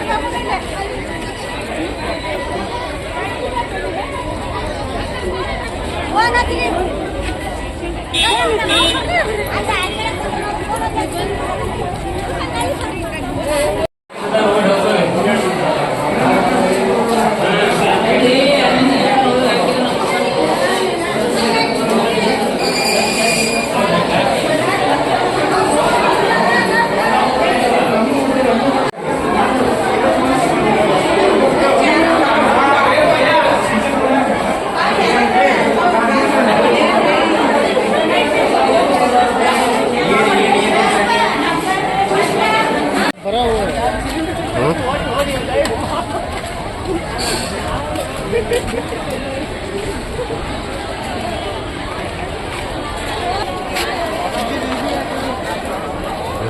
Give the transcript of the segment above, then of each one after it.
One, two, three.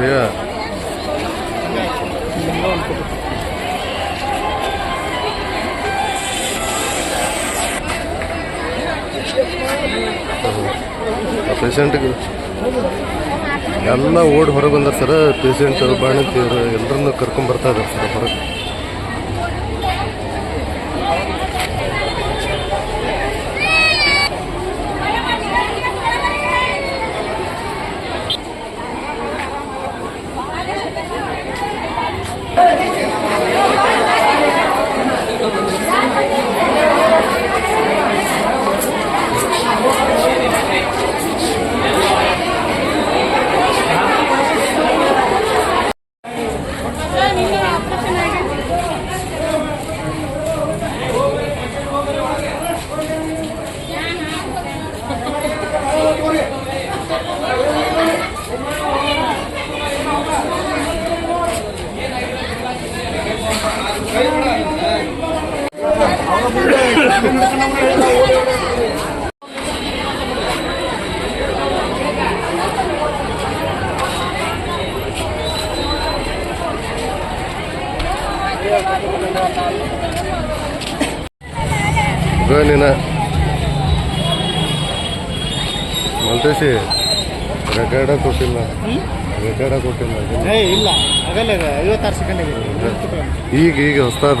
Bhaiya ಪೇಷಂಟ್ಗೆ ಎಲ್ಲ ಓಡ್ ಹೊರಗೆ ಬಂದಾರ ಸರ್. ಪೇಷಂಟ್ ಬಾಣಂತಿಯರು ಎಲ್ಲರನ್ನೂ ಕರ್ಕೊಂಡ್ ಬರ್ತಾ ಇದಾರೆ ಸರ್ ಹೊರಗೆ. 그래. ನೀನ ಮಲ್ತೇಶಿ ರೆಕಾರ್ಡ ಕೊಟ್ಟಿಲ್ಲ. ರೆಕಾರ್ಡ ಕೊಟ್ಟಿಲ್ಲ. ಏ ಇಲ್ಲ. ಆಗಲ್ಲ ಐವತ್ತಾರು ಸೆಕೆಂಡ್ ಈಗ ಈಗ ಹೊಸ್ತಾದ.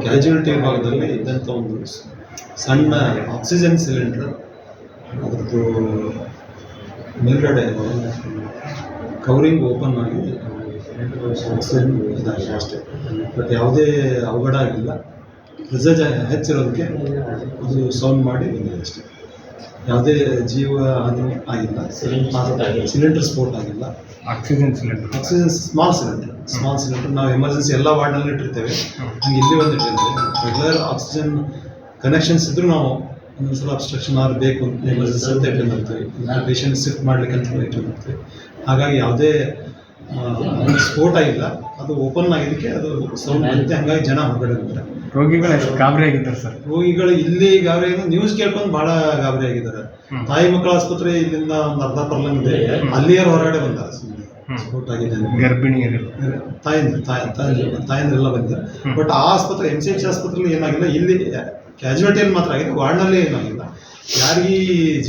ಕ್ಯಾಜುಯಾಲಿಟಿ ವಿಭಾಗದಲ್ಲಿ ಇದ್ದಂಥ ಒಂದು ಸಣ್ಣ ಆಕ್ಸಿಜನ್ ಸಿಲಿಂಡರ್ ಅದರದ್ದು ಮೇಲ್ಗಡೆ ಕವರಿಂಗ್ ಓಪನ್ ಆಗಿ ಆಕ್ಸಿಜನ್ ಇದಾಗಿದೆ. ಅಷ್ಟೇ. ಬಟ್ ಯಾವುದೇ ಅವಘಡ ಆಗಿಲ್ಲ. ರಿಸರ್ಜ್ ಹೆಚ್ಚಿರೋದಕ್ಕೆ ಅದು ಸೌಂಡ್ ಮಾಡಿ ಬಂದಿದೆ ಅಷ್ಟೇ. ಯಾವುದೇ ಜೀವ ಹಾನಿ ಆಗಿಲ್ಲ. ಸಿಲಿಂಡರ್ ಸ್ಪೋರ್ಟ್ ಆಗಿಲ್ಲ. Oxygen cylinder oxygen small cylinder small cylinder ನಾವು ಎಮರ್ಜೆನ್ಸಿ ಎಲ್ಲ ವಾರ್ಡ್ನಲ್ಲಿ ಇಟ್ಟಿರ್ತೇವೆ. ಹಂಗೆ ಇಲ್ಲಿ ಒಂದು ಇಟ್ಟಿರ್ತೇವೆ. ರೆಗ್ಯುಲರ್ ಆಕ್ಸಿಜನ್ ಕನೆಕ್ಷನ್ಸ್ ಇದ್ರೂ ನಾವು ಒಂದೊಂದ್ಸಲ ಅಬ್ಸ್ಟ್ರಕ್ಷನ್ ಆರ್ ಬೇಕು ಅಂತ ಎಮರ್ಜೆನ್ಸಿ ಅಂತ ಇಟ್ಕೊಂಡಿರ್ತೀವಿ. ಪೇಷಂಟ್ ಶಿಫ್ಟ್ ಮಾಡ್ಲಿಕ್ಕೆ ಅಂತ ಇಟ್ಕೊಂಡಿರ್ತೀವಿ. ಹಾಗಾಗಿ ಯಾವುದೇ ಸ್ಪೋರ್ಟ್ ಆಗಿಲ್ಲ ಸ್ಫೋಟ ಇಲ್ಲ ಅದು ಓಪನ್ ಆಗಿದ್ದಕ್ಕೆ ಅದು ಸೌಂಡ್ ಬರುತ್ತೆ. ಹಂಗಾಗಿ ಜನ ಹೊರಗಡೆ ಬರ್ತಾರೆ ರೋಗಿಗಳು ಎಷ್ಟು ಗಾಬರಿ ಆಗಿದ್ದಾರೆ ಸರ್? ರೋಗಿಗಳು ಇಲ್ಲಿ ಗಾಬರಿ ಆಗಿದೆ ನ್ಯೂಸ್ ಕೇಳ್ಕೊಂಡು ಬಹಳ ಗಾಬರಿ ಆಗಿದ್ದಾರೆ. ತಾಯಿ ಮಕ್ಕಳ ಆಸ್ಪತ್ರೆ ಇಲ್ಲಿಂದ ಒಂದು ಅರ್ಧ ಪರ್ಲಂಗ್ ಇದೆ. ಅಲ್ಲಿಯರು ಹೊರಗಡೆ ಬಂದಾರೆ ಸುಮ್ಮನೆ ಸ್ಫೋಟ ಆಗಿದೆ ಗರ್ಭಿಣಿಯರು ತಾಯಂದ್ರು ತಾಯಿ ತಾಯಂದ್ರು ತಾಯಂದ್ರೆಲ್ಲ ಬಂದಿದ್ದಾರೆ. ಬಟ್ ಆ ಆಸ್ಪತ್ರೆ ಎಂ ಸಿ ಎಚ್ ಆಸ್ಪತ್ರೆಯಲ್ಲಿ ಏನಾಗಿಲ್ಲ. ಇಲ್ಲಿ ಕ್ಯಾಜುಯಾಲಿಟಿಯಲ್ಲಿ ಮಾತ್ರ ಆಗಿದೆ. ವಾರ್ಡ್ನಲ್ಲಿ ಏನಾಗಿಲ್ಲ. ಯಾರಿಗೀ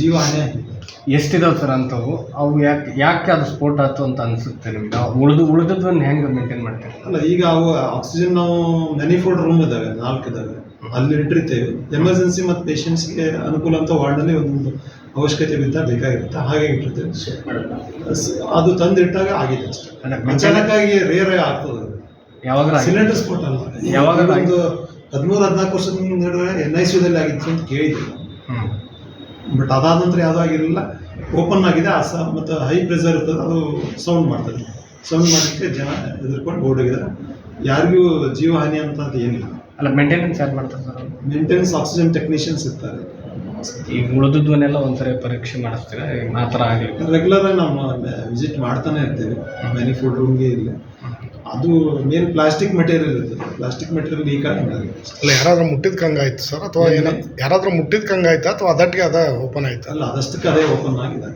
ಜೀವ ಹಾನಿ ಆಗಿಲ್ಲ. ಎಷ್ಟಿದಾವೆ ಸರ್ ಅಂಥವು ಅವು ಯಾಕೆ ಯಾಕೆ ಅದು ಸ್ಫೋಟ ಆಯ್ತು ಅಂತ ಅನಿಸುತ್ತೆ ನಿಮ್ಗೆ? ಉಳಿದು ಉಳಿದದ್ದನ್ನು ಹೆಂಗೆ ಮೇಂಟೈನ್ ಮಾಡ್ತೀರಿ? ಅಲ್ಲ ಈಗ ಅವು ಆಕ್ಸಿಜನ್ ನಾವು ಮ್ಯಾನಿಫೋಲ್ಡ್ ರೂಮ್ ಇದಾವೆ ನಾಲ್ಕು ಇದ್ದಾವೆ ಅಲ್ಲಿ ಇಟ್ಟಿರ್ತೇವೆ ಎಮರ್ಜೆನ್ಸಿ ಮತ್ತು ಪೇಷಂಟ್ಸ್ಗೆ ಅನುಕೂಲ ಅಂತ ವಾರ್ಡಲ್ಲಿ ಒಂದು ಅವಶ್ಯಕತೆ ಬಿದ್ದ ಬೇಕಾಗಿರುತ್ತೆ. ಹಾಗೆ ಇಟ್ಟಿರ್ತೇವೆ. ಅದು ತಂದಿಟ್ಟಾಗ ಆಗಿದೆ ಅಷ್ಟೇ. ಅಚಾನಕ್ಕಾಗಿ ರೇರ್ ಆಗ್ತದೆ. ಯಾವಾಗ ಸಿಲಿಂಡರ್ ಸ್ಫೋಟ ಅಲ್ಲ. ಯಾವಾಗ ಒಂದು ಹದಿಮೂರು ಹದಿನಾಲ್ಕು ವರ್ಷದ ಎನ್ ಐ ಯುದಲ್ಲಿ ಆಗಿತ್ತು ಅಂತ ಕೇಳಿದ್ದೆ ಹ್ಮ್. ಬಟ್ ಅದಾದ ನಂತರ ಯಾವುದೂ ಆಗಿರಲಿಲ್ಲ. ಓಪನ್ ಆಗಿದೆ ಆ ಸ ಮತ್ತು ಹೈ ಪ್ರೆಸರ್ ಇರ್ತದೆ ಅದು ಸೌಂಡ್ ಮಾಡ್ತದೆ. ಸೌಂಡ್ ಮಾಡೋಕ್ಕೆ ಜನ ಎದುರ್ಕೊಂಡು ಓಡೋಗಿದ್ದಾರೆ ಯಾರಿಗೂ ಜೀವಹಾನಿ ಅಂತ ಅದು ಏನಿಲ್ಲ. ಅಲ್ಲ ಮೇಂಟೆನೆನ್ಸ್ ಯಾರು ಮಾಡ್ತಾರೆ ಸರ್? ಮೇಂಟೆನೆನ್ಸ್ ಆಕ್ಸಿಜನ್ ಟೆಕ್ನಿಷಿಯನ್ಸ್ ಇರ್ತಾರೆ. ಈ ಉಳಿದದ್ದನ್ನೆಲ್ಲ ಒಂದ್ಸರಿ ಪರೀಕ್ಷೆ ಮಾಡಿಸ್ತೀರಾ? ಈಗ ಆ ಥರ ಆಗಲಿ ರೆಗ್ಯುಲರ್ ಆಗಿ ನಾವು ವಿಸಿಟ್ ಮಾಡ್ತಾನೆ ಇರ್ತೀವಿ. ಮ್ಯಾನಿಫೋಲ್ಡ್ ಫುಡ್ ರೂಮ್ಗೆ ಇಲ್ಲ. ಅದು ಮೇನ್ ಪ್ಲಾಸ್ಟಿಕ್ ಮೆಟೀರಿಯಲ್ ಇರ್ತದೆ. ಪ್ಲಾಸ್ಟಿಕ್ ಮೆಟೀರಿಯಲ್ ಲೀಕ್ ಆಗಿ ಅಲ್ಲ ಯಾರಾದ್ರೂ ಮುಟ್ಟಿದ ಕಂಗಾಯ್ತು ಸರ್? ಅಥವಾ ಏನ ಯಾರಾದ್ರೂ ಮುಟ್ಟಿದ ಕಂಗಾಯ್ತಾ ಅಥವಾ ಅದಟ್ಟಿಗೆ ಅದ ಓಪನ್ ಆಯ್ತಾ? ಅಲ್ಲ ಅದಷ್ಟಕ್ಕೆ ಅದೇ ಓಪನ್ ಆಗಿದೆ.